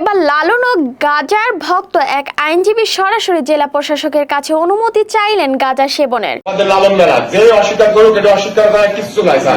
এবার লালন ও গাজার ভক্ত এক আইনজীবী সরাসরি জেলা প্রশাসকের কাছে অনুমতি চাইলেন গাজা সেবনের। লালন মেলা, যে অস্বীকার করুক, এটা অস্বীকার করার কিছু নাই, স্যার।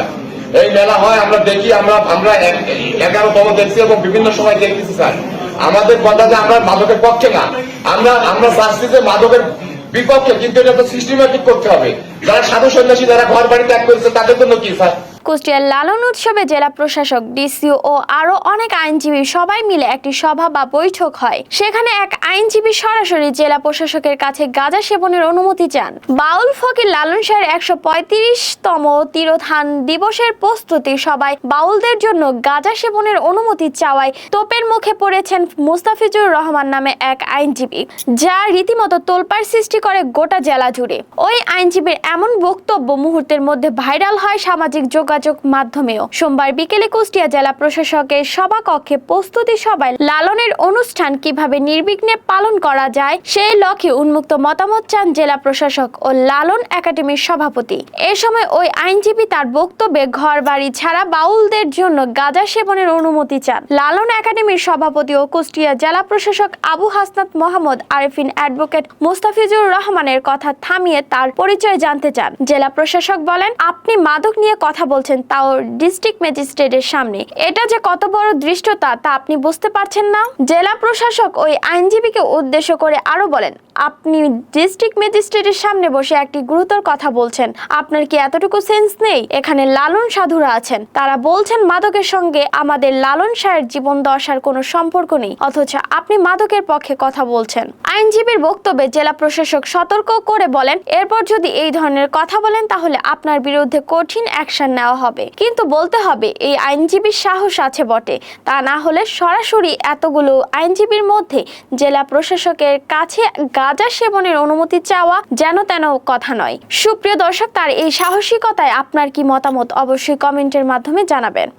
এই মেলা হয়, আমরা দেখি, আমরা আমরা এক- এগারোতম দেখছি এবং বিভিন্ন সময় দেখতেছি, স্যার। আমাদের কথা যে আমরা মাদকের পক্ষে না, আমরা আমরা চাচ্ছি যে মাদকের বিপক্ষে, কিন্তু এটা তো সিস্টেমেটিক করতে হবে। যারা সাধু সন্ন্যাসী, যারা ঘর বাড়ি ত্যাগ করেছে, তাদের জন্য কি, স্যার? কুষ্টিয়ার লালন উৎসবে জেলা প্রশাসক, ডিসিও ও আরও অনেক আইনজীবী সবাই মিলে একটি সভা বা বৈঠক হয়। সেখানে এক আইনজীবী সরাসরি জেলা প্রশাসকের কাছে গাঁজা সেবনের অনুমতি চান। বাউল ফকির লালন শাহের একশো পঁয়ত্রিশতম তিরোধান দিবসের প্রস্তুতি সবাই বাউলদের জন্য গাঁজা সেবনের অনুমতি চাওয়ায় তোপের মুখে পড়েছেন মুস্তাফিজুর রহমান নামে এক আইনজীবী, যা রীতিমতো তোলপাড় সৃষ্টি করে গোটা জেলা জুড়ে। ওই আইনজীবীর এমন বক্তব্য মুহূর্তের মধ্যে ভাইরাল হয় সামাজিক যোগাযোগ মাধ্যমেও। সোমবার বিকেলে কুষ্টিয়া জেলা প্রশাসকের সভাকক্ষে প্রস্তুতি সভায় লালনের অনুষ্ঠান কীভাবে নির্বিঘ্নে পালন করা যায়, সেই লক্ষ্যে উন্মুক্ত মতামত চান জেলা প্রশাসক ও লালন একাডেমির সভাপতি। এ সময় ওই আইনজীবী তার বক্তব্যে ঘর বাড়ি ছাড়া বাউলদের জন্য গাঁজা সেবনের অনুমতি চান। লালন একাডেমির সভাপতি ও কুষ্টিয়া জেলা প্রশাসক আবু হাসনাত মোহাম্মদ আরেফিন অ্যাডভোকেট মুস্তাফিজুর রহমানের কথা থামিয়ে তার পরিচয় জানতে চান। জেলা প্রশাসক বলেন, আপনি মাদক নিয়ে কথা বলছেন তাও ডিস্ট্রিক্ট ম্যাজিস্ট্রেটের সামনে। এটা যে কত বড় দৃষ্টতা, তা আপনি বুঝতে পারছেন না? জেলা প্রশাসক ওই আইনজীবীকে উদ্দেশ্য করে আরও বলেন আপনি ডিস্ট্রিক্ট ম্যাজিস্ট্রেটের সামনে বসে একটি গুরুতর কথা বলছেন। আপনার কি এতটুকু সেন্স নেই? এখানে লালন সাধুরা আছেন। তারা বলছেন মাদকের সঙ্গে আমাদের লালন সাহের জীবন দশার কোনো সম্পর্ক নেই। অথচ আপনি মাদকের পক্ষে কথা বলছেন। আইনজীবীর বক্তব্যে জেলা প্রশাসক সতর্ক করে বলেন, এরপর যদি এই ধরনের কথা বলেন, তাহলে আপনার বিরুদ্ধে কঠিন অ্যাকশন নেওয়া হবে। কিন্তু বলতে হবে, এই আইনজীবীর সাহস আছে বটে। তা না হলে সরাসরি এতগুলো আইনজীবীর মধ্যে জেলা প্রশাসকের কাছে গাঁজা সেবনের অনুমতি চাওয়া যেন তেন কথা নয়। সুপ্রিয় দর্শক, তার এই সাহসিকতায় আপনার কি মতামত অবশ্যই কমেন্টের মাধ্যমে জানাবেন।